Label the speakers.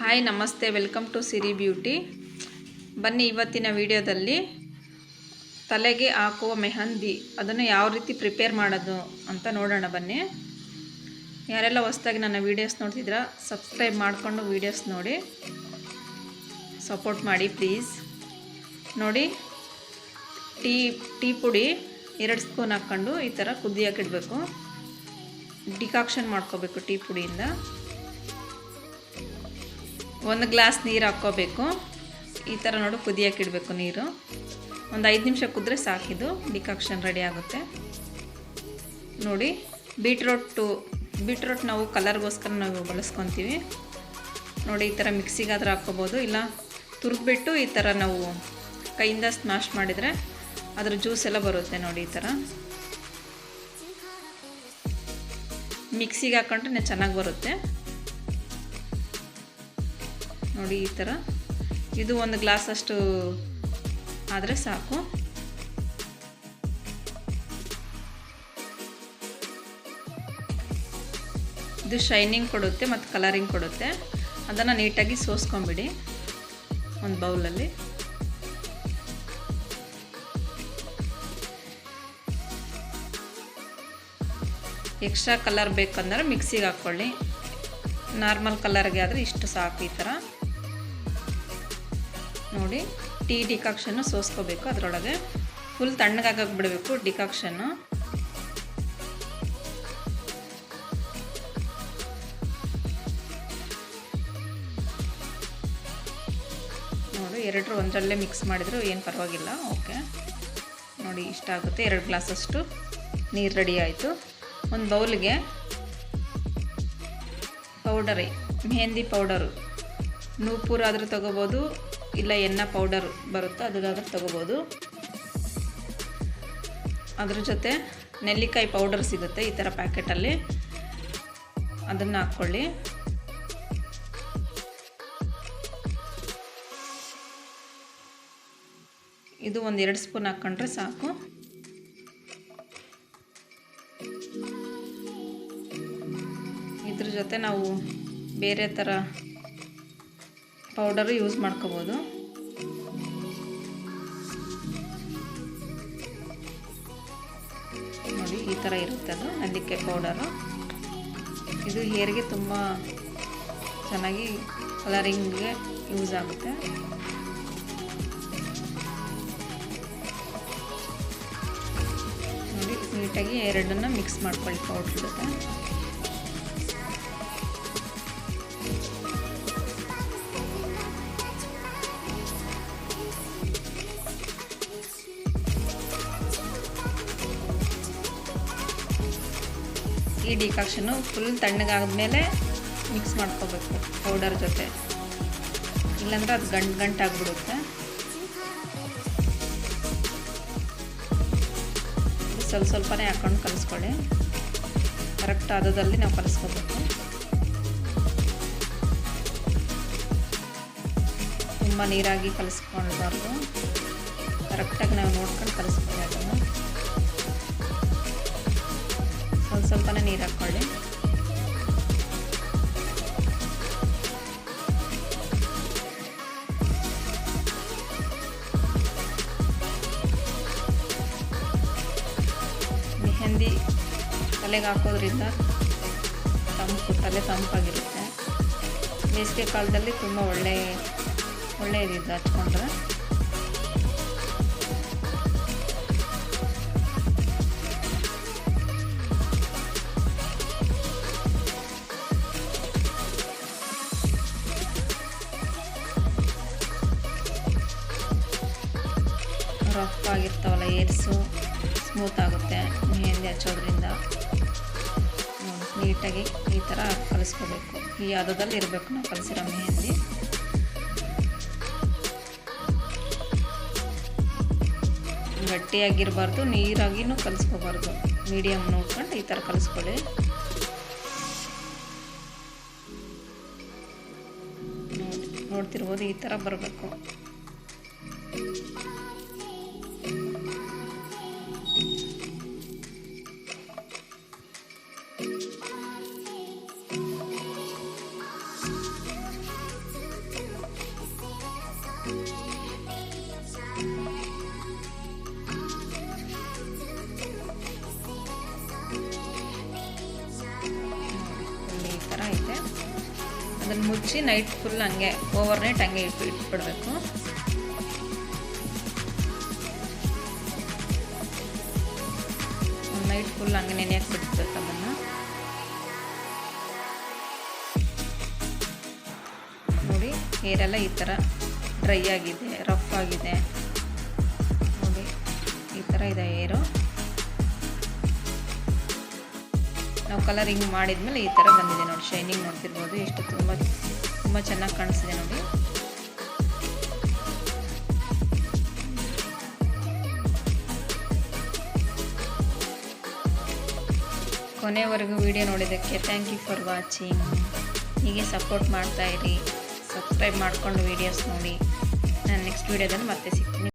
Speaker 1: Hi ನಮಸ್ತೆ. Welcome to Siri beauty ಬನ್ನಿ ಇವತ್ತಿನ ವಿಡಿಯೋದಲ್ಲಿ ತಲೆಗೆ ಹಾಕುವ ಮೆಹಂದಿ, ಅದನ್ನು ಯಾವ ರೀತಿ ಪ್ರಿಪೇರ್ ಮಾಡೋದು ಅಂತ ನೋಡೋಣ ಬನ್ನಿ. ಯಾರೆಲ್ಲ ಹೊಸ್ದಾಗಿ ನನ್ನ ವೀಡಿಯೋಸ್ ನೋಡ್ತಿದ್ರ ಸಬ್ಸ್ಕ್ರೈಬ್ ಮಾಡಿಕೊಂಡು ವೀಡಿಯೋಸ್ ನೋಡಿ. ಸಪೋರ್ಟ್ ಮಾಡಿ ಪ್ಲೀಸ್ ನೋಡಿ, ಟೀ ಟೀ ಪುಡಿ ಎರಡು ಸ್ಪೂನ್ ಹಾಕ್ಕೊಂಡು ಈ ಥರ ಕುದಿಯೋಕ್ಕಿಡಬೇಕು ಡಿಕಾಕ್ಷನ್ ಮಾಡ್ಕೋಬೇಕು ಟೀ ಪುಡಿಯಿಂದ. ಒಂದು ಗ್ಲಾಸ್ ನೀರು ಹಾಕ್ಕೋಬೇಕು. ಈ ಥರ ನೋಡು ಕುದಿಯೋಕೆ ಇಡಬೇಕು ನೀರು. ಒಂದು ಐದು ನಿಮಿಷ ಕುದ್ರೆ ಸಾಕಿದು ಡಿಕಾಕ್ಷನ್ ರೆಡಿ ಆಗುತ್ತೆ. ನೋಡಿ, ಬೀಟ್ರೋಟು, ಬೀಟ್ರೋಟ್ ನಾವು ಕಲರ್ಗೋಸ್ಕರ ನಾವು ಬಳಸ್ಕೊತೀವಿ. ನೋಡಿ, ಈ ಥರ ಮಿಕ್ಸಿಗಾದರೂ ಹಾಕ್ಕೋಬೋದು. ಇಲ್ಲ, ತುರಿದ್ಬಿಟ್ಟು ಈ ಥರ ನಾವು ಕೈಯಿಂದ ಸ್ಮ್ಯಾಶ್ ಮಾಡಿದರೆ ಅದರ ಜ್ಯೂಸ್ ಎಲ್ಲ ಬರುತ್ತೆ ನೋಡಿ ಈ ಥರ. ಮಿಕ್ಸಿಗೆ ಹಾಕ್ಕೊಂಡ್ರೆ ಚೆನ್ನಾಗಿ ಬರುತ್ತೆ. ನೋಡಿ ಈ ಥರ. ಇದು ಒಂದು ಗ್ಲಾಸ್ ಅಷ್ಟು ಆದರೆ ಸಾಕು. ಇದು ಶೈನಿಂಗ್ ಕೊಡುತ್ತೆ ಮತ್ತು ಕಲರಿಂಗ್ ಕೊಡುತ್ತೆ. ಅದನ್ನು ನೀಟಾಗಿ ಸೋಸ್ಕೊಂಬಿಡಿ ಒಂದು ಬೌಲಲ್ಲಿ. ಎಕ್ಸ್ಟ್ರಾ ಕಲರ್ ಬೇಕಂದ್ರೆ ಮಿಕ್ಸಿಗೆ ಹಾಕ್ಕೊಳ್ಳಿ. ನಾರ್ಮಲ್ ಕಲರ್ಗೆ ಆದರೆ ಇಷ್ಟು ಸಾಕು ಈ ಥರ. ನೋಡಿ, ಟೀ ಡಿಕಾಕ್ಷನ್ನು ಸೋಸ್ಕೋಬೇಕು ಅದರೊಳಗೆ. ಫುಲ್ ತಣ್ಣಗಾಗಕ್ಕೆ ಬಿಡಬೇಕು ಡಿಕಾಕ್ಷನ್ನು. ನೋಡಿ, ಎರಡರು ಒಂದರಲ್ಲೇ ಮಿಕ್ಸ್ ಮಾಡಿದ್ರು, ಏನು ಪರವಾಗಿಲ್ಲ, ಓಕೆ. ನೋಡಿ, ಇಷ್ಟ ಆಗುತ್ತೆ, ಎರಡು ಗ್ಲಾಸಷ್ಟು ನೀರು ರೆಡಿ ಆಯಿತು. ಒಂದು ಬೌಲ್ಗೆ ಪೌಡರೇ, ಮೆಹಂದಿ ಪೌಡರು. ನೂಪುರ ಆದರೂ ತೊಗೋಬೋದು ಇಲ್ಲ ಎಣ್ಣೆ ಪೌಡರ್ ಬರುತ್ತೋ ಅದಾದ್ರೂ ತೊಗೋಬೋದು. ಅದ್ರ ಜೊತೆ ನೆಲ್ಲಿಕಾಯಿ ಪೌಡರ್ ಸಿಗುತ್ತೆ ಈ ಥರ ಪ್ಯಾಕೆಟಲ್ಲಿ. ಅದನ್ನು ಹಾಕ್ಕೊಳ್ಳಿ. ಇದು ಒಂದು ಎರಡು ಸ್ಪೂನ್ ಹಾಕ್ಕೊಂಡ್ರೆ ಸಾಕು. ಇದ್ರ ಜೊತೆ ನಾವು ಬೇರೆ ಥರ ಪೌಡರು ಯೂಸ್ ಮಾಡ್ಕೋಬೋದು. ನೋಡಿ, ಈ ಥರ ಇರುತ್ತೆ ಅದು ನಲ್ಲಿಕೆ ಪೌಡರು. ಇದು ಹೇರಿಗೆ ತುಂಬ ಚೆನ್ನಾಗಿ ಕಲರಿಂಗ್ಗೆ ಯೂಸ್ ಆಗುತ್ತೆ. ನೋಡಿ, ನೀಟಾಗಿ ಎರಡನ್ನು ಮಿಕ್ಸ್ ಮಾಡ್ಕೊಳ್ಳಿ ಪೌಡ್ರ್ ಜೊತೆ. ಈ ಡಿಕಾಕ್ಷನ್ನು ಫುಲ್ ತಣ್ಣಗಾದ್ಮೇಲೆ ಮಿಕ್ಸ್ ಮಾಡ್ಕೋಬೇಕು ಪೌಡರ್ ಜೊತೆ. ಇಲ್ಲಾಂದ್ರೆ ಅದು ಗಂಟು ಗಂಟಾಗ್ಬಿಡುತ್ತೆ. ಸ್ವಲ್ಪ ಸ್ವಲ್ಪನೇ ಹಾಕೊಂಡು ಕಲಿಸ್ಕೊಳ್ಳಿ. ಕರೆಕ್ಟ್ ಆದದಲ್ಲಿ ನಾವು ಕಲಿಸ್ಕೋಬೇಕು. ತುಂಬ ನೀರಾಗಿ ಕಲಿಸ್ಕೊಳ್ಬಾರ್ದು. ಕರೆಕ್ಟಾಗಿ ನಾವು ನೋಡ್ಕೊಂಡು ಕಲಿಸ್ಕೊಳ್ಳಿ. ನೀರು ಹಾಕ್ಕೊಳ್ಳಿ ಮೆಹಂದಿ ತಲೆಗೆ ಹಾಕೋದ್ರಿಂದ ತಂಪು ತಲೆ ತಂಪಾಗಿರುತ್ತೆ. ಬೇಸಿಗೆ ಕಾಲದಲ್ಲಿ ತುಂಬ ಒಳ್ಳೆ ಒಳ್ಳೆಯದಿದೆ ಹಚ್ಕೊಂಡ್ರೆ. ಸ್ಮೂತ್ ಆಗುತ್ತೆ ಮೆಹಂದಿ ಹಚ್ಚೋದ್ರಿಂದ ನೀಟಾಗಿ ಈ ಥರ ಕಲಿಸ್ಕೋಬೇಕು. ಈ ಹದದಲ್ಲಿ ಇರಬೇಕು, ನಾವು ಕಲಿಸಿರೋ ಮೆಹಂದಿ ಗಟ್ಟಿಯಾಗಿರಬಾರ್ದು, ನೀರಾಗಿನೂ ಕಲಿಸ್ಕೋಬಾರ್ದು. ಮೀಡಿಯಮ್ ನೋಡ್ಕೊಂಡು ಈ ಥರ ಕಲಿಸ್ಕೊಳ್ಳಿ. ನೋಡ್ತಿರ್ಬೋದು, ಈ ಥರ ಬರಬೇಕು. ಮುಚ್ಚಿ ನೈಟ್ ಫುಲ್ ಹಂಗೆ ಓವರ್ ನೈಟ್ ಹಂಗೆ ಇಟ್ಟು ಇಟ್ಬಿಡ್ಬೇಕು. ನೈಟ್ ಫುಲ್ ಹಂಗೆ ನೆನೆಯಕ್ಕೆ ಬಿಡ್ಬೇಕು ಅದನ್ನು. ನೋಡಿ ಹೇರೆಲ್ಲ ಈ ಥರ ಡ್ರೈ ಆಗಿದೆ ರಫ್ ಆಗಿದೆ. ನೋಡಿ, ಈ ಥರ ಇದೆ ಏರು ನಾವು ಕಲರಿಂಗ್ ಮಾಡಿದ್ಮೇಲೆ ಈ ಥರ ಬಂದಿದೆ ನೋಡಿ ಶೈನಿಂಗ್ ನೋಡ್ತಿರ್ಬೋದು ಎಷ್ಟು ತುಂಬ ತುಂಬ ಚೆನ್ನಾಗಿ ಕಾಣಿಸ್ತಿದೆ ನೋಡಿ. ಕೊನೆವರೆಗೂ ವಿಡಿಯೋ ನೋಡಿದ್ದಕ್ಕೆ ಥ್ಯಾಂಕ್ ಯು ಫಾರ್ ವಾಚಿಂಗ್ ಹೀಗೆ ಸಪೋರ್ಟ್ ಮಾಡ್ತಾಯಿರಿ ಸಬ್ಸ್ಕ್ರೈಬ್ ಮಾಡಿಕೊಂಡು ವೀಡಿಯೋಸ್ ನೋಡಿ. ನಾನು ನೆಕ್ಸ್ಟ್ ವೀಡಿಯೋದಲ್ಲಿ ಮತ್ತೆ ಸಿಗ್ತೀನಿ.